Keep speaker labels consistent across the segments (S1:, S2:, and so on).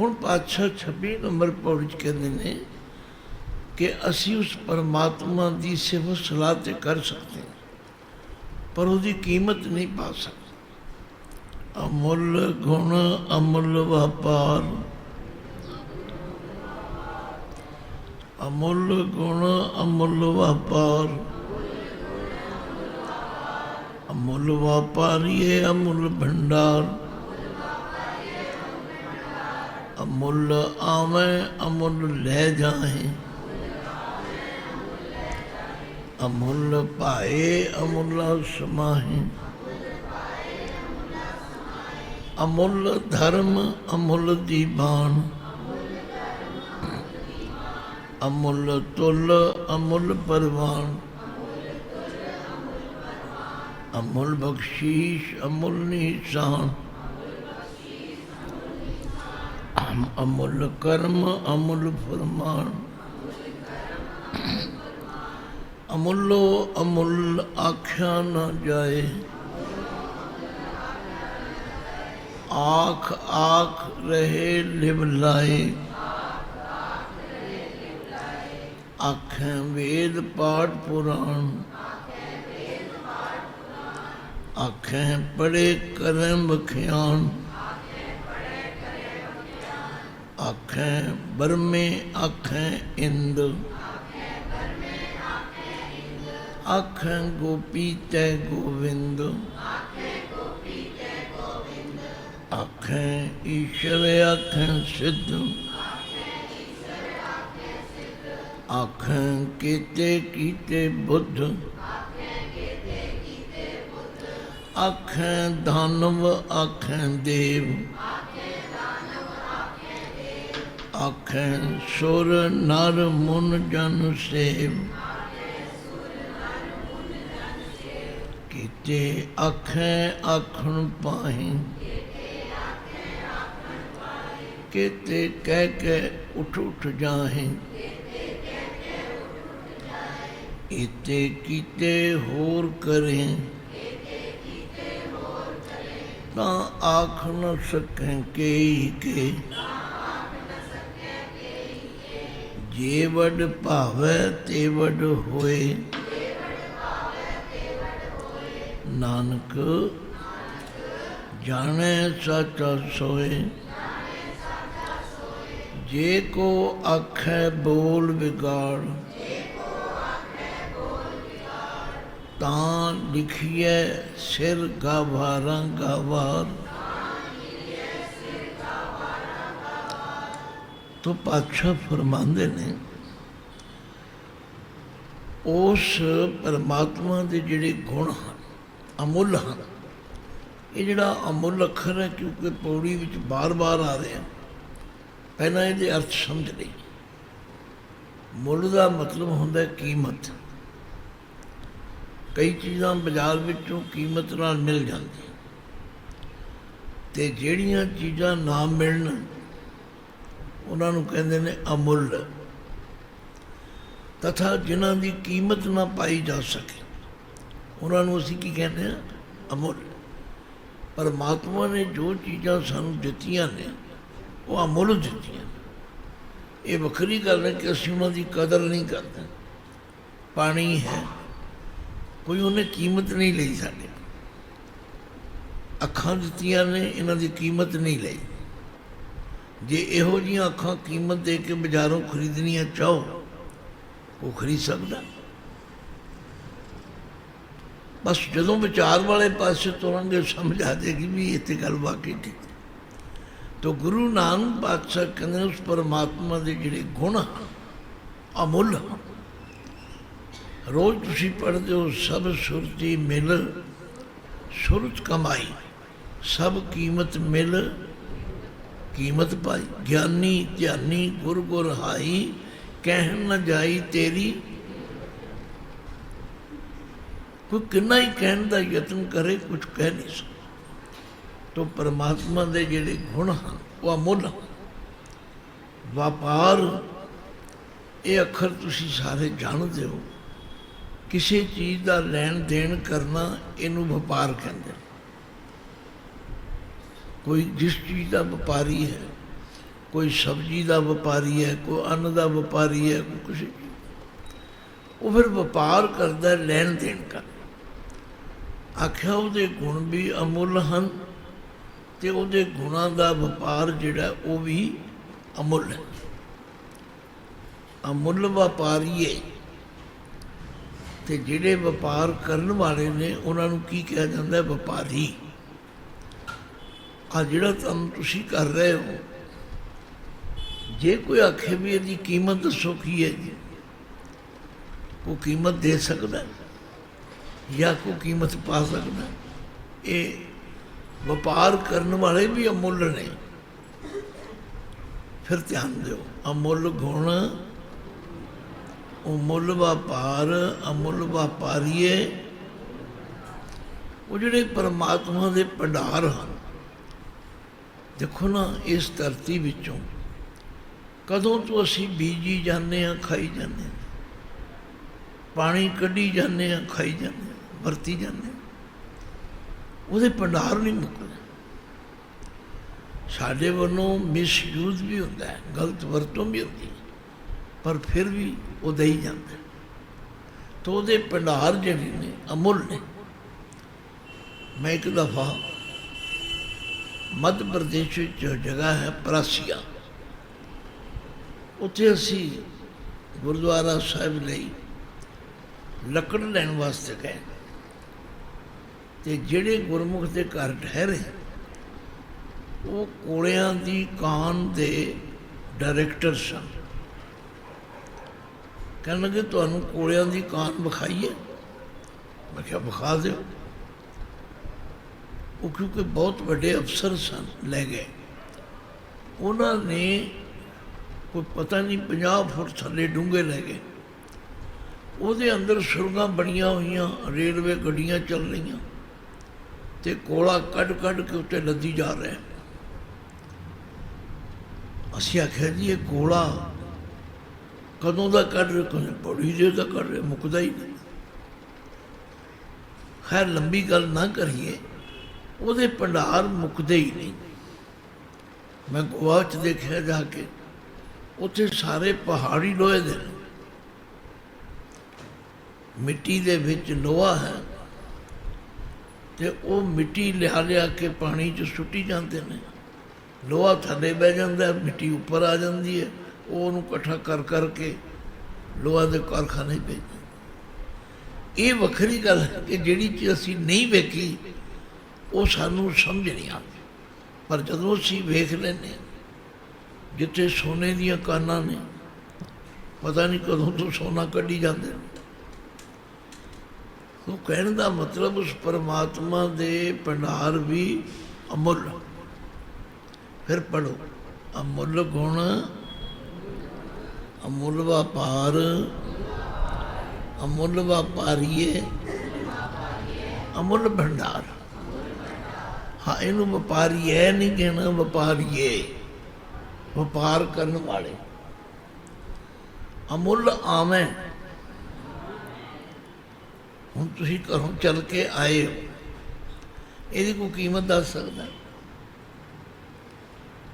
S1: ਹੁਣ ਪਾਤਸ਼ਾਹ 26 ਨੰਬਰ ਪੌੜੀ ਚ ਕਹਿੰਦੇ ਨੇ ਕਿ ਅਸੀਂ ਉਸ ਪਰਮਾਤਮਾ ਦੀ ਸਿਫਤ ਸਲਾਹ ਤੇ ਕਰ ਸਕਦੇ ਹਾਂ ਪਰ ਉਹਦੀ ਕੀਮਤ ਨਹੀਂ ਪਾ ਸਕਦੇ ਅਮੁੱਲ ਗੁਣ ਅਮੁੱਲ ਵਪਾਰ ਅਮੁੱਲ ਗੁਣ ਅਮੁੱਲ ਵਪਾਰ ਅਮੁੱਲ ਵਪਾਰੀਏ ਅਮੁੱਲ ਭੰਡਾਰ ਅਮੁੱਲ ਆਵੇਂ ਅਮੁੱਲ ਲੈ ਜਾਏ ਅਮੁੱਲ ਪਾਏ ਅਮੁੱਲ ਸਮਾਹੇ ਅਮੁੱਲ ਧਰਮ ਅਮੁੱਲ ਦੀਵਾਨ ਅਮੁੱਲ ਤੁਲ ਅਮੁੱਲ ਪਰਵਾਨ ਅਮੁੱਲ ਬਖਸ਼ੀਸ਼ ਅਮੁੱਲ ਨਿਸ਼ਾਨ ਅਮ- ਅਮੁੱਲ ਕਰਮ ਅਮੁੱਲ ਫਰਮਾਨ ਅਮੁੱਲੋ ਅਮੁੱਲ ਆਖਿਆ ਨਾ ਜਾਏ ਆਖ ਆਖ ਰਹੇ ਲਿਵ ਲਾਏ ਆਖਾਂ ਵੇਦ ਪਾਠ ਪੁਰਾਣ ਆਖਾਂ ਪੜੇ ਕਰਮ ਬਖਿਆਨ ਆਖਾਂ ਬਰਮੇ ਆਖਾਂ ਇੰਦ ਆਖਾਂ ਗੋਪੀ ਤੈ ਗੋਵਿੰਦ ਆਖਾਂ ਈਸ਼ਰ ਆਖਾਂ ਸਿੱਧ ਆਖਾਂ ਕੀਤੇ ਕੀਤੇ ਬੁੱਧ ਆਖਾਂ ਦਾਨਵ ਆਖਾਂ ਦੇਵ ਆਖਾਂ, ਸੁਰ ਨਰ ਮੁਨ ਜਨ ਸੇਵ। ਕੀਤੇ ਆਖਾਂ, ਆਖਣ ਪਾਹੀਂ। ਕੀਤੇ ਕਹਿ ਕੇ ਉਠ ਉਠ ਜਾਹੇ। ਇਤੇ ਕੀਤੇ ਹੋਰ ਕਰੇ। ਤਾਂ ਆਖ ਨ ਸਕੈ ਕੇ ਕੇ। ਜੇ ਵਡ ਭਾਵੈ ਤੇ ਵਡ ਹੋਏ। ਨਾਨਕ ਜਾਣੈ ਸੱਚਾ ਸੋਏ। ਜੇ ਕੋ ਆਖੈ ਬੋਲ ਵਿਗਾੜ। ਤਾਂ ਲਿਖੀਐ ਸਿਰ ਗਾਵਾਰਾਂ ਗਾਵਾਰ। ਤੋਂ ਪਾਤਸ਼ਾਹ ਫਰਮਾਉਂਦੇ ਨੇ, ਉਸ ਪਰਮਾਤਮਾ ਦੇ ਜਿਹੜੇ ਗੁਣ ਹਨ, ਅਮੁੱਲ ਹਨ, ਇਹ ਜਿਹੜਾ ਅਮੁੱਲ ਅੱਖਰ ਹੈ, ਕਿਉਂਕਿ ਪੌੜੀ ਵਿੱਚ ਬਾਰ-ਬਾਰ ਆ ਰਿਹਾ ਪਹਿਲਾਂ ਇਹਦੇ ਅਰਥ ਸਮਝ ਲਈ। ਮੁੱਲ ਦਾ ਮਤਲਬ ਹੁੰਦਾ ਕੀਮਤ। ਕਈ ਚੀਜ਼ਾਂ ਬਾਜ਼ਾਰ ਵਿੱਚੋਂ ਕੀਮਤ ਨਾਲ ਮਿਲ ਜਾਂਦੀਆਂ। ਤੇ ਜਿਹੜੀਆਂ ਚੀਜ਼ਾਂ ਨਾ ਮਿਲਣ ਉਹਨਾਂ ਨੂੰ ਕਹਿੰਦੇ ਨੇ ਅਮੁੱਲ। ਤਥਾ ਜਿਨ੍ਹਾਂ ਦੀ ਕੀਮਤ ਨਾ ਪਾਈ ਜਾ ਸਕੇ, ਉਹਨਾਂ ਨੂੰ ਅਸੀਂ ਕੀ ਕਹਿੰਦੇ ਆ ਅਮੁੱਲ। ਪਰਮਾਤਮਾ ਨੇ ਜੋ ਚੀਜ਼ਾਂ ਸਾਨੂੰ ਦਿੱਤੀਆਂ ਨੇ, ਉਹ ਅਮੁੱਲ ਦਿੱਤੀਆਂ ਇਹ ਵੱਖਰੀ ਗੱਲ ਹੈ ਕਿ ਅਸੀਂ ਉਹਨਾਂ ਦੀ ਕਦਰ ਨਹੀਂ ਕਰਦੇ। ਪਾਣੀ ਹੈ, ਕੋਈ ਉਹਨੇ ਕੀਮਤ ਨਹੀਂ ਲਈ ਸਾਡੇ ਅੱਖਾਂ ਦਿੱਤੀਆਂ ਨੇ, ਇਹਨਾਂ ਦੀ ਕੀਮਤ ਨਹੀਂ ਲਈ। ਜੇ ਇਹੋ ਜਿਹੀਆਂ ਅੱਖਾਂ ਕੀਮਤ ਦੇ ਕੇ ਬਾਜ਼ਾਰੋਂ ਖਰੀਦਣੀਆਂ ਚਾਹੋ, ਉਹ ਖਰੀਦ ਸਕਦਾ। ਬਸ ਜਦੋਂ ਵਿਚਾਰ ਵਾਲੇ ਪਾਸੇ ਤੁਰਾਂਗੇ ਸਮਝ ਆ ਜਾਏਗੀ ਵੀ ਇਹ ਤੇ ਗੱਲ ਵਾਕਈ ਠੀਕ ਤੋ ਗੁਰੂ ਨਾਨਕ ਪਾਤਸ਼ਾਹ ਕਹਿੰਦੇ ਉਸ ਪਰਮਾਤਮਾ ਦੇ ਜਿਹੜੇ ਗੁਣ ਅਮੁੱਲ ਰੋਜ਼ ਤੁਸੀਂ ਪੜ੍ਹਦੇ ਹੋ, ਸਭ ਸੁਰਤੀ ਮਿਲ, ਸੁਰਤ ਕਮਾਈ, ਸਭ ਕੀਮਤ ਮਿਲ ਕੀਮਤ ਪਾਈ ਗਿਆਨੀ, ਧਿਆਨੀ ਗੁਰ ਗੁਰ ਹਾਈ, ਕਹਿਣ ਨਾ ਜਾਈ ਤੇਰੀ ਕੋਈ ਕਿੰਨਾ ਹੀ ਕਹਿਣ ਦਾ ਯਤਨ ਕਰੇ, ਕੁਝ ਕਹਿ ਨਹੀਂ ਸਕਦਾ ਤੋ ਪਰਮਾਤਮਾ ਦੇ ਜਿਹੜੇ ਗੁਣ ਹਨ, ਉਹ ਅਮੁੱਲ ਹਨ। ਵਪਾਰ, ਇਹ ਅੱਖਰ ਤੁਸੀਂ ਸਾਰੇ ਜਾਣਦੇ ਹੋ ਕਿਸੇ ਚੀਜ਼ ਦਾ ਲੈਣ ਦੇਣ ਕਰਨਾ, ਇਹਨੂੰ ਵਪਾਰ ਕਹਿੰਦੇ ਨੇ। ਕੋਈ ਜਿਸ ਚੀਜ਼ ਦਾ ਵਪਾਰੀ ਹੈ, ਕੋਈ ਸਬਜ਼ੀ ਦਾ ਵਪਾਰੀ ਹੈ, ਕੋਈ ਅੰਨ ਦਾ ਵਪਾਰੀ ਹੈ, ਕੋਈ ਕਿਸੇ ਉਹ ਫਿਰ ਵਪਾਰ ਕਰਦਾ ਲੈਣ ਦੇਣ ਦਾ ਆਖਿਆ ਉਹਦੇ ਗੁਣ ਵੀ ਅਮੁੱਲ ਹਨ ਤੇ ਉਹਦੇ ਗੁਣਾਂ ਦਾ ਵਪਾਰ ਜਿਹੜਾ, ਉਹ ਵੀ ਅਮੁੱਲ ਹੈ। ਅਮੁੱਲ ਵਪਾਰੀਏ ਤੇ ਜਿਹੜੇ ਵਪਾਰ ਕਰਨ ਵਾਲੇ ਨੇ, ਉਹਨਾਂ ਨੂੰ ਕੀ ਕਿਹਾ ਜਾਂਦਾ ਹੈ? ਵਪਾਰੀ। ਆ ਜਿਹੜਾ ਕੰਮ ਤੁਸੀਂ ਕਰ ਰਹੇ ਹੋ। ਜੇ ਕੋਈ ਆਖੇ ਵੀ ਇਹਦੀ ਕੀਮਤ ਦੱਸੋ ਕੀ ਹੈ ਜੀ। ਉਹ ਕੀਮਤ ਦੇ ਸਕਦਾ ਜਾਂ ਕੋਈ ਕੀਮਤ ਪਾ ਸਕਦਾ ਇਹ ਵਪਾਰ ਕਰਨ ਵਾਲੇ ਵੀ ਅਮੁੱਲ ਨੇ। ਫਿਰ ਧਿਆਨ ਦਿਓ, ਅਮੁੱਲ ਗੁਣ ਉਹ ਮੁੱਲ ਵਪਾਰ, ਅਮੁੱਲ ਵਪਾਰੀਏ, ਉਹ ਜਿਹੜੇ ਪਰਮਾਤਮਾ ਦੇ ਭੰਡਾਰ ਹਨ। ਦੇਖੋ ਨਾ, ਇਸ ਧਰਤੀ ਵਿੱਚੋਂ ਕਦੋਂ ਤੋਂ ਅਸੀਂ ਬੀਜੀ ਜਾਂਦੇ ਆ ਖਾਈ ਜਾਂਦੇ ਹਾਂ। ਪਾਣੀ ਕੱਢੀ ਜਾਂਦੇ ਆ ਖਾਈ ਜਾਂਦੇ ਹਾਂ, ਵਰਤੀ ਜਾਂਦੇ ਹਾਂ। ਉਹਦੇ ਭੰਡਾਰ ਨਹੀਂ ਮੁੱਕਦੇ। ਸਾਡੇ ਵੱਲੋਂ ਮਿਸਯੂਜ਼ ਵੀ ਹੁੰਦਾ ਹੈ, ਗਲਤ ਵਰਤੋਂ ਵੀ ਹੁੰਦੀ ਹੈ, ਪਰ ਫਿਰ ਵੀ ਉਹ ਦੇਈ ਜਾਂਦਾ ਹੈ। ਤਾਂ ਉਹਦੇ ਭੰਡਾਰ ਜਿਹੜੇ ਨੇ, ਅਮੁੱਲ ਨੇ। ਮੈਂ ਇੱਕ ਦਫਾ ਮੱਧ ਪ੍ਰਦੇਸ਼ ਵਿੱਚ ਜਗ੍ਹਾ ਹੈ ਪ੍ਰਾਸੀਆ, ਉੱਥੇ ਅਸੀਂ ਗੁਰਦੁਆਰਾ ਸਾਹਿਬ ਲਈ ਲੱਕੜ ਲੈਣ ਵਾਸਤੇ ਗਏ। ਤੇ ਜਿਹੜੇ ਗੁਰਮੁਖ ਦੇ ਘਰ ਠਹਿਰੇ, ਉਹ ਕੋਲਿਆਂ ਦੀ ਕਾਨ ਦੇ ਡਾਇਰੈਕਟਰ ਸਨ। ਕਹਿਣ ਲੱਗੇ, ਤੁਹਾਨੂੰ ਕੋਲਿਆਂ ਦੀ ਕਾਨ ਵਿਖਾਈਏ? ਮੈਂ ਕਿਹਾ, ਵਿਖਾ ਦਿਓ। ਉਹ ਕਿਉਂਕਿ ਬਹੁਤ ਵੱਡੇ ਅਫਸਰ ਸਨ, ਲੈ ਗਏ। ਉਹਨਾਂ ਨੇ ਕੋਈ ਪਤਾ ਨਹੀਂ 50 ਫੁੱਟ ਥੱਲੇ ਡੂੰਘੇ ਲੈ ਗਏ। ਉਹਦੇ ਅੰਦਰ ਸੁਰੰਗਾਂ ਬਣੀਆਂ ਹੋਈਆਂ, ਰੇਲਵੇ ਗੱਡੀਆਂ ਚੱਲ ਰਹੀਆਂ ਤੇ ਕੋਲਾ ਕੱਢ ਕੱਢ ਕੇ ਉੱਤੇ ਲੱਦੀ ਜਾ ਰਿਹਾ ਅਸੀਂ ਆਖਿਆ ਜੀ, ਇਹ ਕੋਲਾ ਕਦੋਂ ਦਾ ਕੱਢ ਰਹੇ? ਕੋਈ ਬੜੀ ਦੇਰ ਦਾ ਕੱਢ ਰਹੇ, ਮੁੱਕਦਾ ਹੀ ਨਹੀਂ। ਖੈਰ, ਲੰਬੀ ਗੱਲ ਨਾ ਕਰੀਏ। ਉਹਦੇ ਭੰਡਾਰ ਮੁੱਕਦੇ ਹੀ ਨਹੀਂ। ਮੈਂ ਗੋਆ ਚ ਦੇਖਿਆ ਜਾ ਕੇ, ਉੱਥੇ ਸਾਰੇ ਪਹਾੜੀ ਲੋਹੇ ਦੇ ਨੇ। ਮਿੱਟੀ ਦੇ ਵਿੱਚ ਲੋਹਾ ਹੈ ਤੇ ਉਹ ਮਿੱਟੀ ਲਿਆ ਲਿਆ ਕੇ ਪਾਣੀ 'ਚ ਸੁੱਟੀ ਜਾਂਦੇ ਨੇ। ਲੋਹਾ ਥੱਲੇ ਬਹਿ ਜਾਂਦਾ, ਮਿੱਟੀ ਉੱਪਰ ਆ ਜਾਂਦੀ ਹੈ, ਉਹ ਉਹਨੂੰ ਇਕੱਠਾ ਕਰ ਕਰਕੇ ਲੋਹਾ ਦੇ ਕਾਰਖਾਨੇ ਭੇਜਦੇ ਇਹ ਵੱਖਰੀ ਗੱਲ ਹੈ ਕਿ ਜਿਹੜੀ ਚੀਜ਼ ਅਸੀਂ ਨਹੀਂ ਵੇਖੀ ਉਹ ਸਾਨੂੰ ਸਮਝ ਨਹੀਂ ਆਉਂਦੀ। ਪਰ ਜਦੋਂ ਅਸੀਂ ਵੇਖ ਲੈਂਦੇ ਹਾਂ, ਜਿੱਥੇ ਸੋਨੇ ਦੀਆਂ ਕਾਨਾਂ ਨੇ ਪਤਾ ਨਹੀਂ ਕਦੋਂ ਤੋਂ ਸੋਨਾ ਕੱਢੀ ਜਾਂਦੇ ਉਹ ਕਹਿਣ ਦਾ ਮਤਲਬ ਉਸ ਪਰਮਾਤਮਾ ਦੇ ਭੰਡਾਰ ਵੀ ਅਮੁੱਲ। ਫਿਰ ਪੜੋ ਅਮੁੱਲ ਗੁਣ ਅਮੁੱਲ ਵਪਾਰ ਅਮੁੱਲ ਵਪਾਰੀਏ ਅਮੁੱਲ ਭੰਡਾਰ। ਹਾਂ ਇਹਨੂੰ ਵਪਾਰੀ ਐ ਨਹੀਂ ਕਹਿਣਾ ਵਪਾਰੀਏ ਵਪਾਰ ਕਰਨ ਵਾਲੇ। ਅਮੁੱਲ ਆਵੇਂ। ਹੁਣ ਤੁਸੀਂ ਘਰੋਂ ਚੱਲ ਕੇ ਆਏ ਹੋ। ਇਹਦੀ ਕੋਈ ਕੀਮਤ ਦੱਸ ਸਕਦਾ?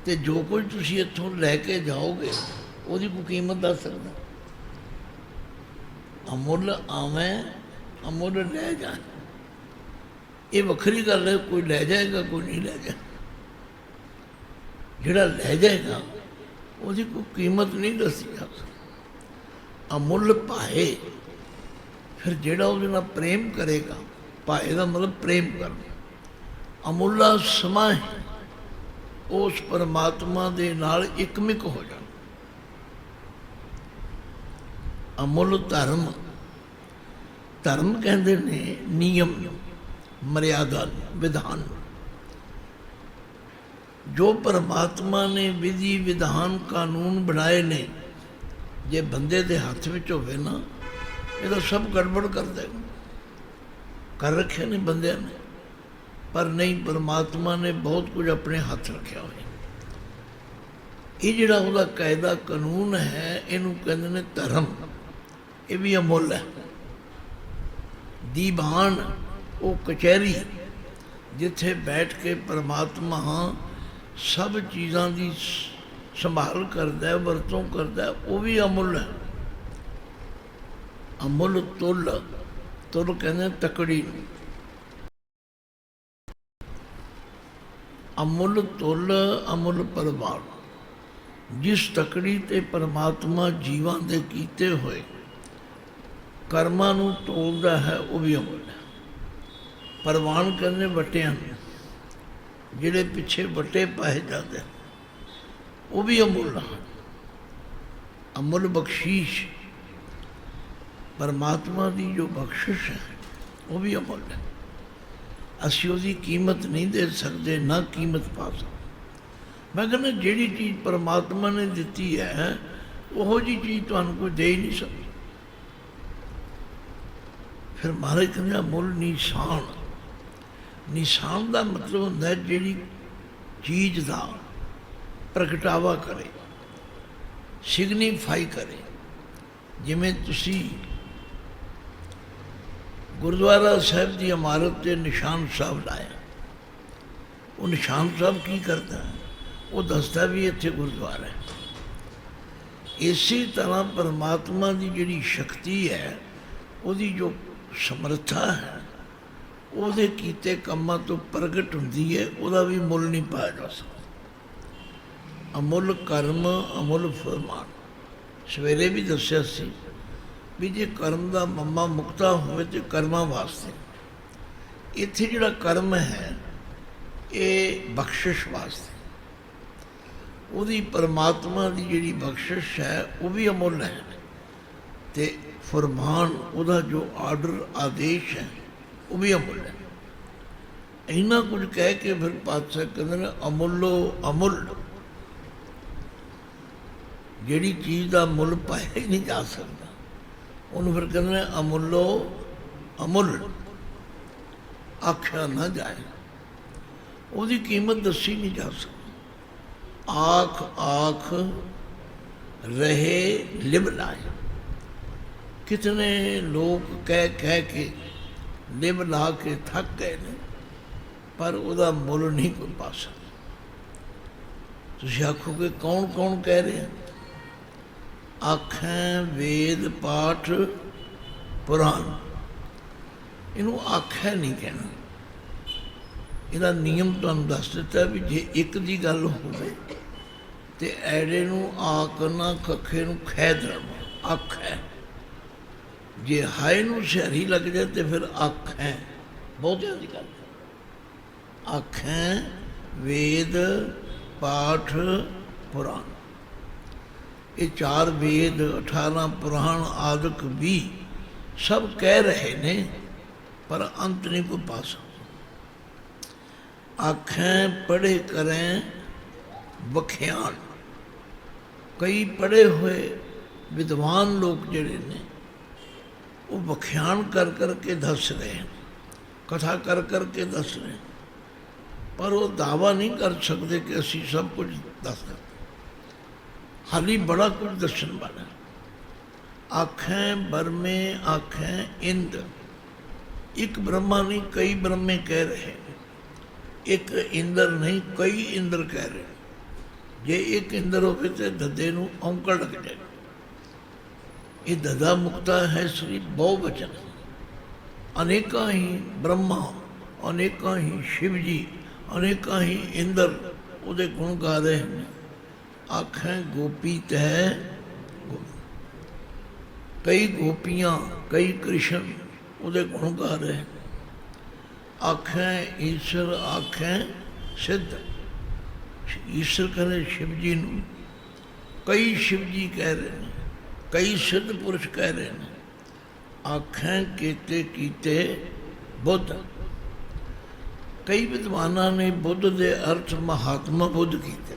S1: ਤੇ ਜੋ ਕੁਝ ਤੁਸੀਂ ਇੱਥੋਂ ਲੈ ਕੇ ਜਾਓਗੇ, ਉਹਦੀ ਕੋਈ ਕੀਮਤ ਦੱਸ ਸਕਦਾ? ਅਮੁੱਲ ਆਵੇਂ, ਅਮੁੱਲ ਲੈ ਜਾ ਇਹ ਵੱਖਰੀ ਗੱਲ ਹੈ, ਕੋਈ ਲੈ ਜਾਏਗਾ, ਕੋਈ ਨਹੀਂ ਲੈ ਜਾਏਗਾ। ਜਿਹੜਾ ਲੈ ਜਾਏਗਾ, ਉਹਦੀ ਕੋਈ ਕੀਮਤ ਨਹੀਂ ਦੱਸੀ ਜਾ ਸਕਦੀ। ਅਮੁੱਲ ਪਾਏ ਫਿਰ ਜਿਹੜਾ ਉਹਦੇ ਨਾਲ ਪ੍ਰੇਮ ਕਰੇਗਾ ਪਾਏ ਦਾ ਮਤਲਬ ਪ੍ਰੇਮ ਕਰਨਾ। ਅਮੁੱਲਾ ਸਮਾਂ ਉਸ ਪਰਮਾਤਮਾ ਦੇ ਨਾਲ ਇਕਮਿਕ ਹੋ ਜਾਣਾ। ਅਮੁੱਲ ਧਰਮ ਧਰਮ ਕਹਿੰਦੇ ਨੇ ਨਿਯਮ। ਮਰਿਆਦਾ ਵਿਧਾਨ ਨੂੰ। ਜੋ ਪਰਮਾਤਮਾ ਨੇ ਵਿਧੀ, ਵਿਧਾਨ, ਕਾਨੂੰਨ ਬਣਾਏ ਨੇ, ਜੇ ਬੰਦੇ ਦੇ ਹੱਥ ਵਿੱਚ ਹੋਵੇ ਨਾ ਇਹਦਾ ਸਭ ਗੜਬੜ ਕਰ ਦੇਗਾ। ਕਰ ਰੱਖਿਆ ਨੇ ਬੰਦਿਆਂ ਨੇ, ਪਰ ਨਹੀਂ, ਪਰਮਾਤਮਾ ਨੇ ਬਹੁਤ ਕੁਝ ਆਪਣੇ ਹੱਥ ਰੱਖਿਆ ਹੋਇਆ। ਇਹ ਜਿਹੜਾ ਉਹਦਾ ਕਾਇਦਾ ਕਾਨੂੰਨ ਹੈ, ਇਹਨੂੰ ਕਹਿੰਦੇ ਨੇ ਧਰਮ। ਇਹ ਵੀ ਅਮੁੱਲ ਹੈ। ਦੀਵਾਨ ਉਹ ਕਚਹਿਰੀ ਜਿੱਥੇ ਬੈਠ ਕੇ ਪਰਮਾਤਮਾ ਸਭ ਚੀਜ਼ਾਂ ਦੀ ਸੰਭਾਲ ਕਰਦਾ ਵਰਤੋਂ ਕਰਦਾ ਉਹ ਵੀ ਅਮੁੱਲ ਹੈ। ਅਮੁੱਲ ਤੁਲ ਤੁਲ ਕਹਿੰਦੇ ਤਕੜੀ ਨੂੰ। ਅਮੁੱਲ ਤੁਲ, ਅਮੁੱਲ ਪਰਮਾਣ ਜਿਸ ਤਕੜੀ ਤੇ ਪਰਮਾਤਮਾ ਜੀਵਾਂ ਦੇ ਕੀਤੇ ਹੋਏ, ਕਰਮਾਂ ਨੂੰ ਤੋਲਦਾ ਹੈ, ਉਹ ਵੀ ਅਮੁੱਲ ਹੈ। ਪ੍ਰਵਾਨ ਕਰਨੇ ਵਟਿਆਂ ਨੂੰ ਜਿਹੜੇ ਪਿੱਛੇ ਵਟੇ ਪਾਏ ਜਾਂਦੇ ਉਹ ਵੀ ਅਮੁੱਲ ਅਮੁੱਲ ਬਖਸ਼ੀਸ਼। ਪਰਮਾਤਮਾ ਦੀ ਜੋ ਬਖਸ਼ਿਸ਼ ਹੈ, ਉਹ ਵੀ ਅਮੁੱਲ ਹੈ। ਅਸੀਂ ਉਹਦੀ ਕੀਮਤ ਨਹੀਂ ਦੇ ਸਕਦੇ, ਨਾ ਕੀਮਤ ਪਾ ਸਕਦੇ। ਮੈਂ ਕਹਿੰਦਾ, ਜਿਹੜੀ ਚੀਜ਼ ਪਰਮਾਤਮਾ ਨੇ ਦਿੱਤੀ ਹੈ, ਉਹੋ ਜੀ ਚੀਜ਼ ਤੁਹਾਨੂੰ ਕੋਈ ਦੇ ਹੀ ਨਹੀਂ ਸਕਦਾ। ਫਿਰ ਮਹਾਰਾਜ ਕਹਿੰਦੇ ਅਮੁੱਲ ਨਿਸ਼ਾਨ। ਨਿਸ਼ਾਨ ਦਾ ਮਤਲਬ ਹੁੰਦਾ ਜਿਹੜੀ ਚੀਜ਼ ਦਾ ਪ੍ਰਗਟਾਵਾ ਕਰੇ, ਸਿਗਨੀਫਾਈ ਕਰੇ। ਜਿਵੇਂ ਤੁਸੀਂ ਗੁਰਦੁਆਰਾ ਸਾਹਿਬ ਦੀ ਇਮਾਰਤ ਤੇ ਨਿਸ਼ਾਨ ਸਾਹਿਬ ਲਾਇਆ। ਉਹ ਨਿਸ਼ਾਨ ਸਾਹਿਬ ਕੀ ਕਰਦਾ ਹੈ? ਉਹ ਦੱਸਦਾ ਵੀ ਇੱਥੇ ਗੁਰਦੁਆਰਾ ਹੈ। ਇਸੇ ਤਰ੍ਹਾਂ ਪਰਮਾਤਮਾ ਦੀ ਜਿਹੜੀ ਸ਼ਕਤੀ ਹੈ, ਉਹਦੀ ਜੋ ਸਮਰੱਥਾ ਹੈ ਉਹਦੇ ਕੀਤੇ ਕੰਮਾਂ ਤੋਂ ਪ੍ਰਗਟ ਹੁੰਦੀ ਹੈ, ਉਹਦਾ ਵੀ ਮੁੱਲ ਨਹੀਂ ਪਾਇਆ ਜਾ ਸਕਦਾ। ਅਮੁੱਲ ਕਰਮ, ਅਮੁੱਲ ਫਰਮਾਨ। ਸਵੇਰੇ ਵੀ ਦੱਸਿਆ ਸੀ ਵੀ ਜੇ ਕਰਮ ਦਾ ਮੰਮਾ ਮੁਕਤਾ ਹੋਵੇ ਤੇ ਕਰਮਾਂ ਵਾਸਤੇ। ਇੱਥੇ ਜਿਹੜਾ ਕਰਮ ਹੈ, ਇਹ ਬਖਸ਼ਿਸ਼ ਵਾਸਤੇ। ਉਹਦੀ ਪਰਮਾਤਮਾ ਦੀ ਜਿਹੜੀ ਬਖਸ਼ਿਸ਼ ਹੈ, ਉਹ ਵੀ ਅਮੁੱਲ ਹੈ। ਤੇ ਫਰਮਾਨ, ਉਹਦਾ ਜੋ ਆਰਡਰ, ਆਦੇਸ਼ ਹੈ ਉਹ ਵੀ ਅਮੁੱਲ ਇੰਨਾ ਕੁਝ ਕਹਿ ਕੇ ਫਿਰ ਪਾਤਸ਼ਾਹ ਕਹਿੰਦੇ ਨੇ, ਅਮੁੱਲੋ, ਅਮੁੱਲ। ਜਿਹੜੀ ਚੀਜ਼ ਦਾ ਮੁੱਲ ਪਾਇਆ ਹੀ ਨਹੀਂ ਜਾ ਸਕਦਾ। ਉਹਨੂੰ ਫਿਰ ਕਹਿੰਦੇ ਨੇ, ਅਮੁੱਲੋ, ਅਮੁੱਲ। ਆਖਿਆ ਨਾ ਜਾਏ। ਉਹਦੀ ਕੀਮਤ ਦੱਸੀ ਨਹੀਂ ਜਾ ਸਕਦੀ। ਆਖ ਆਖ, ਰਹੇ ਲਿਬ ਲਾਏ। ਕਿਤਨੇ ਲੋਕ ਕਹਿ ਕਹਿ ਕੇ ਲਿਬ ਲਾ ਕੇ ਥੱਕ ਗਏ ਨੇ, ਪਰ ਉਹਦਾ ਮੁੱਲ ਨਹੀਂ ਕੋਈ ਪਾ ਸਕਦਾ। ਤੁਸੀਂ ਆਖੋਗੇ, ਕੌਣ ਕੌਣ ਕਹਿ ਰਹੇ? ਹਨ ਆਖਾਂ ਵੇਦ ਪਾਠ ਪੁਰਾਣ। ਇਹਨੂੰ ਆਖਾਂ ਨਹੀਂ ਕਹਿਣਾ। ਇਹਦਾ ਨਿਯਮ ਤੁਹਾਨੂੰ ਦੱਸ ਦਿੱਤਾ ਵੀ ਜੇ ਇੱਕ ਦੀ ਗੱਲ ਹੋਵੇ, ਤੇ ਐੜੇ ਨੂੰ ਆਕ ਨਾ ਕੱਖੇ ਨੂੰ ਖੈ ਦੇਣਾ ਅੱਖ ਹੈ ਜੇ ਹਾਏ ਨੂੰ ਸ਼ਹਿਰੀ ਲੱਗ ਜਾਏ ਤੇ ਫਿਰ ਅੱਖ ਹੈ। ਬਹੁਤਿਆਂ ਦੀ ਗੱਲ ਅੱਖ ਹੈ, ਵੇਦ, ਪਾਠ, ਪੁਰਾਣ। ਇਹ ਚਾਰ ਵੇਦ 18 ਪੁਰਾਣ ਆਦਿਕ ਵੀ ਸਭ ਕਹਿ ਰਹੇ ਨੇ, ਪਰ ਅੰਤ ਨਹੀਂ ਕੋਈ ਪਾ ਸਕਦਾ। ਪੜੇ ਕਰੇ ਬਖਿਆਨ ਕਈ ਪੜੇ ਹੋਏ ਵਿਦਵਾਨ ਲੋਕ ਜਿਹੜੇ ਨੇ ਉਹ ਬਖਿਆਨ ਕਰ ਕਰਕੇ ਦੱਸ ਰਹੇ ਹਨ ਕਥਾ ਕਰ ਕਰਕੇ ਦੱਸ ਰਹੇ ਹਨ। ਪਰ ਉਹ ਦਾਵਾ ਨਹੀਂ ਕਰ ਸਕਦੇ ਕਿ ਅਸੀਂ ਸਭ ਕੁਝ ਦੱਸ ਸਕਦੇ ਹਾਲੀ ਬੜਾ ਕੁਝ ਦੱਸਣ ਵਾਲਾ ਆਖਾਂ ਬਰਮੇ ਆਖਾਂ ਇੰਦ ਇੱਕ ਬ੍ਰਹਮਾ ਨਹੀਂ ਕਈ ਬ੍ਰਹਮੇ ਕਹਿ ਰਹੇ ਨੇ। ਇੱਕ ਇੰਦਰ ਨਹੀਂ ਕਈ ਇੰਦਰ ਕਹਿ ਰਹੇ ਜੇ ਇੱਕ ਇੰਦਰ ਹੋਵੇ ਤੇ ਦਦੇ ਨੂੰ ਔਂਕੜ ਲੱਗ ਜਾਏ ਇਹ ਦਦਾ ਮੁਕਤਾ ਹੈ ਸ੍ਰੀ ਬਹੁ ਬਚਨ ਅਨੇਕਾਂ ਹੀ ਬ੍ਰਹਮਾ, ਅਨੇਕਾਂ ਹੀ ਸ਼ਿਵ ਜੀ ਅਨੇਕਾਂ ਹੀ ਇੰਦਰ ਉਹਦੇ ਗੁਣ ਗਾ ਰਹੇ ਹਨ। ਆਖਾਂ ਗੋਪੀ ਤੈ ਕਈ ਗੋਪੀਆਂ, ਕਈ ਕ੍ਰਿਸ਼ਨ ਉਹਦੇ ਗੁਣ ਗਾ ਰਹੇ ਨੇ ਆਖਾਂ ਈਸ਼ਰ, ਆਖਾਂ ਸਿੱਧ। ਈਸ਼ਰ ਕਹਿੰਦੇ ਸ਼ਿਵ ਜੀ ਨੂੰ। ਕਈ ਸ਼ਿਵ ਜੀ ਕਹਿ ਰਹੇ ਨੇ। ਕਈ ਸਿੱਧ ਪੁਰਸ਼ ਕਹਿ ਰਹੇ ਨੇ, ਆਖਾਂ ਕੀਤੇ ਕੀਤੇ ਬੁੱਧ। ਕਈ ਵਿਦਵਾਨਾਂ ਨੇ ਬੁੱਧ ਦੇ ਅਰਥ ਮਹਾਤਮਾ ਬੁੱਧ ਕੀਤੇ।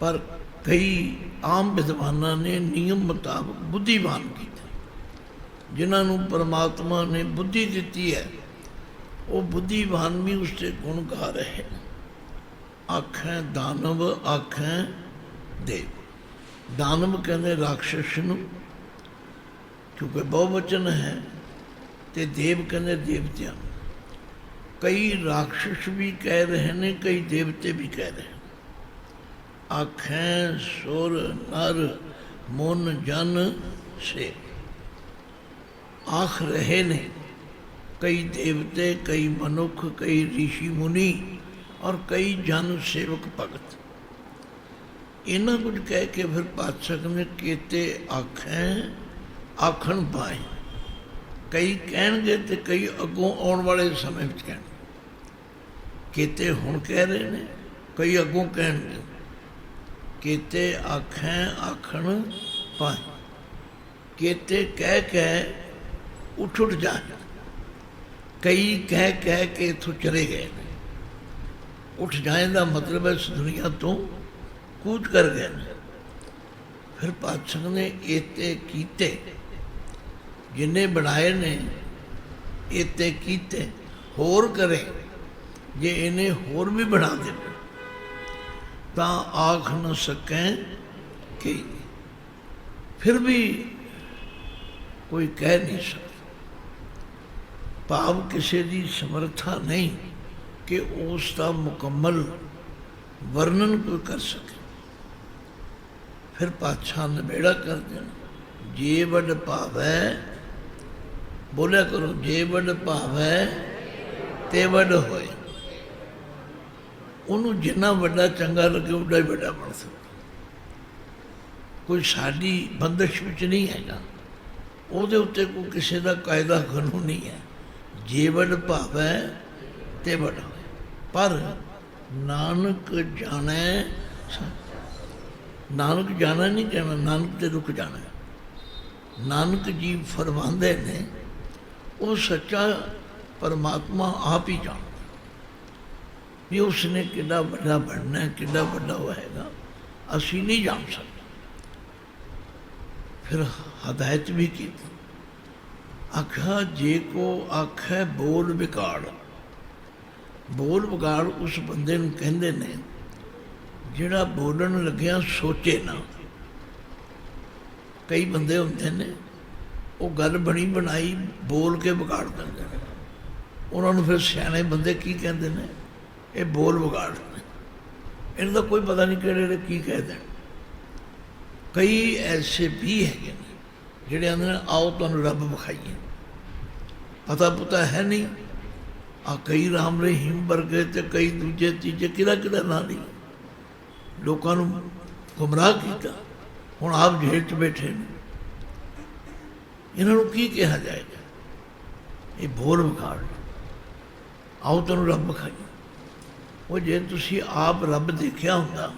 S1: ਪਰ ਕਈ ਆਮ ਵਿਦਵਾਨਾਂ ਨੇ ਨਿਯਮ ਮੁਤਾਬਕ ਬੁੱਧੀਵਾਨ ਕੀਤੇ। ਜਿਨ੍ਹਾਂ ਨੂੰ ਪਰਮਾਤਮਾ ਨੇ ਬੁੱਧੀ ਦਿੱਤੀ ਹੈ, ਉਹ ਬੁੱਧੀਵਾਨ ਵੀ ਉਸ ਦੇ ਗੁਣ ਗਾ ਰਹੇ ਨੇ। ਆਖਾਂ ਦਾਨਵ, ਆਖਾਂ ਦੇਵ। ਦਾਨਵ ਕਹਿੰਦੇ ਰਾਖਸ਼ ਨੂੰ ਕਿਉਂਕਿ ਬਹੁਵਚਨ ਹੈ ਤੇ ਦੇਵ ਕਹਿੰਦੇ ਦੇਵਤਿਆਂ ਨੂੰ। ਕਈ ਰਾਖਸ਼ ਵੀ ਕਹਿ ਰਹੇ ਨੇ ਕਈ ਦੇਵਤੇ ਵੀ ਕਹਿ ਰਹੇ ਨੇ ਆਖੈ ਸੁਰ ਨਰ ਮਨ ਜਨ ਸੇ ਆਖ ਰਹੇ ਨੇ ਕਈ ਦੇਵਤੇ ਕਈ ਮਨੁੱਖ ਕਈ ઋષਿ ਮੁਨੀ ਔਰ ਕਈ ਜਨ ਸੇਵਕ ਭਗਤ ਇਹਨਾਂ ਕੁਝ ਕਹਿ ਕੇ ਫਿਰ ਪਾਤਸ਼ਾਹ ਨੇ ਕੀਤੇ ਆਖੈ, ਆਖਣ ਪਾਏ। ਕਈ ਕਹਿਣਗੇ ਤੇ ਕਈ ਅੱਗੋਂ ਆਉਣ ਵਾਲੇ ਸਮੇਂ ਵਿੱਚ ਕਹਿਣਗੇ। ਕੀਤੇ ਹੁਣ ਕਹਿ ਰਹੇ ਨੇ, ਕਈ ਅੱਗੋਂ ਕਹਿਣਗੇ। ਕੀਤੇ ਆਖੈ, ਆਖਣ ਪਾਏ। ਕੀਤੇ ਕਹਿ ਕਹਿ ਉੱਠ ਉੱਠ ਜਾ ਕਈ ਕਹਿ ਕਹਿ ਕੇ ਇੱਥੋਂ ਚਲੇ ਗਏ ਨੇ। ਉੱਠ ਜਾਣ ਦਾ ਮਤਲਬ ਹੈ ਇਸ ਦੁਨੀਆ ਤੋਂ ਕੂਚ ਕਰ ਗਏ ਨੇ ਫਿਰ ਪਾਤਸ਼ਾਹ ਨੇ ਇਤੇ ਕੀਤੇ। ਜਿੰਨੇ ਬਣਾਏ ਨੇ ਇਤੇ ਕੀਤੇ। ਹੋਰ ਕਰੇ, ਜੇ ਇਹਨੇ ਹੋਰ ਵੀ ਬਣਾ ਦੇ ਤਾਂ ਆਖ ਨਾ ਸਕੈ ਕਿ ਫਿਰ ਵੀ ਕੋਈ ਕਹਿ ਨਹੀਂ ਸਕਦਾ। ਭਾਵ ਕਿਸੇ ਦੀ ਸਮਰੱਥਾ ਨਹੀਂ ਕਿ ਉਸ ਦਾ ਮੁਕੰਮਲ ਵਰਣਨ ਕੋਈ ਕਰ ਸਕੇ। ਫਿਰ ਪਾਤਸ਼ਾਹ ਨੇ ਕਰ ਦੇਣਾ। ਜੇ ਵੱਡ ਭਾਵੈ, ਬੋਲਿਆ ਕਰੋ, ਜੇ ਵੱਡ ਭਾਵੈ, ਤੇ ਵੱਡ ਹੋਏ। ਉਹਨੂੰ ਜਿੰਨਾ ਵੱਡਾ ਚੰਗਾ ਲੱਗੇ ਉੱਡਾ ਹੀ ਵੱਡਾ ਬਣ ਸਕਦਾ। ਕੋਈ ਸਾਡੀ ਬੰਦਸ਼ ਵਿੱਚ ਨਹੀਂ ਹੈਗਾ। ਉਹਦੇ ਉੱਤੇ ਕੋਈ ਕਿਸੇ ਦਾ ਕਾਇਦਾ ਕਾਨੂੰਨ ਨਹੀਂ ਹੈ। ਜੇ ਵੱਡ ਭਾਵੈ, ਤੇ ਵੱਡ ਹੋਏ। ਪਰ ਨਾਨਕ ਜਾਣੈ ਨਾਨਕ ਜਾਣਾ ਨਹੀਂ ਕਹਿਣਾ, ਨਾਨਕ ਤੇ ਰੁਕ ਜਾਣਾ ਨਾਨਕ ਜੀ ਫਰਮਾਉਂਦੇ ਨੇ, ਉਹ ਸੱਚਾ ਪਰਮਾਤਮਾ ਆਪ ਹੀ ਜਾਣਦਾ ਵੀ ਉਸਨੇ ਕਿੰਨਾ ਵੱਡਾ ਬਣਨਾ ਹੈ ਕਿੰਨਾ ਵੱਡਾ ਹੋਏਗਾ, ਅਸੀਂ ਨਹੀਂ ਜਾਣ ਸਕਦੇ। ਫਿਰ ਹਦਾਇਤ ਵੀ ਕੀਤੀ। ਆਖਾ ਜੇ ਕੋ ਆਖੇ ਬੋਲ ਵਿਗਾੜ। ਬੋਲ ਵਿਗਾੜ ਉਸ ਬੰਦੇ ਨੂੰ ਕਹਿੰਦੇ ਨੇ ਜਿਹੜਾ ਬੋਲਣ ਲੱਗਿਆ ਸੋਚੇ ਨਾ। ਕਈ ਬੰਦੇ ਹੁੰਦੇ ਨੇ, ਉਹ ਗੱਲ ਬਣੀ ਬਣਾਈ, ਬੋਲ ਕੇ ਵਿਗਾੜ ਦਿੰਦੇ ਨੇ। ਉਹਨਾਂ ਨੂੰ ਫਿਰ ਸਿਆਣੇ ਬੰਦੇ ਕੀ ਕਹਿੰਦੇ ਨੇ? ਇਹ ਬੋਲ ਵਿਗਾੜ ਨੇ ਇਹਨਾਂ ਦਾ ਕੋਈ ਪਤਾ ਨਹੀਂ ਕਿਹੜੇ ਨੇ ਕੀ ਕਹਿ ਦੇਣ। ਕਈ ਐਸੇ ਵੀ ਹੈਗੇ ਨੇ, ਜਿਹੜੇ ਆਂਦੇ ਨੇ, ਆਓ ਤੁਹਾਨੂੰ ਰੱਬ ਵਿਖਾਈਏ। ਪਤਾ ਪੁਤਾ ਹੈ ਨਹੀਂ। ਆ ਕਈ ਰਾਮ ਰਹੀਮ ਵਰਗੇ ਤੇ ਕਈ ਦੂਜੇ ਤੀਜੇ ਕਿਹਦਾ ਕਿਹਦਾ ਨਾਂ ਨਹੀਂ। ਲੋਕਾਂ ਨੂੰ ਗੁੰਮਰਾਹ ਕੀਤਾ। ਹੁਣ ਆਪ ਜੇਲ੍ਹ 'ਚ ਬੈਠੇ ਨੇ। ਇਹਨਾਂ ਨੂੰ ਕੀ ਕਿਹਾ ਜਾਏਗਾ? ਇਹ ਬੋਲ ਵਿਖਾੜ ਆਓ ਤੁਹਾਨੂੰ ਰੱਬ ਖਾਈ ਉਹ ਜੇ ਤੁਸੀਂ ਆਪ ਰੱਬ ਦੇਖਿਆ ਹੁੰਦਾ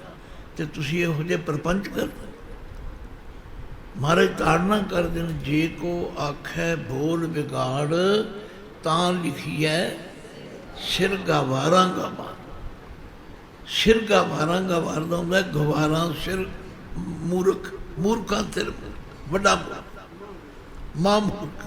S1: ਤੇ ਤੁਸੀਂ ਇਹੋ ਜਿਹੇ ਪਰਪੰਚ ਕਰਦੇ। ਮਹਾਰਾਜ ਤਾੜਨਾ ਕਰਦੇ ਨੇ, ਜੇ ਕੋ ਆਖੈ ਬੋਲ ਵਿਗਾੜ, ਤਾਂ ਲਿਖੀਐ, ਸਿਰ ਗਵਾਰਾਂ ਸਿਰ ਗਵਾਰਾਂ ਗਵਾਰ ਦਾ ਹੁੰਦਾ ਹੈ ਗਵਾਰਾਂ ਸਿਰ ਮੂਰਖ ਮੂਰਖਾਂ ਸਿਰ ਵੱਡਾ ਮੂਰਖ। ਮਾਂ ਮੂਰਖ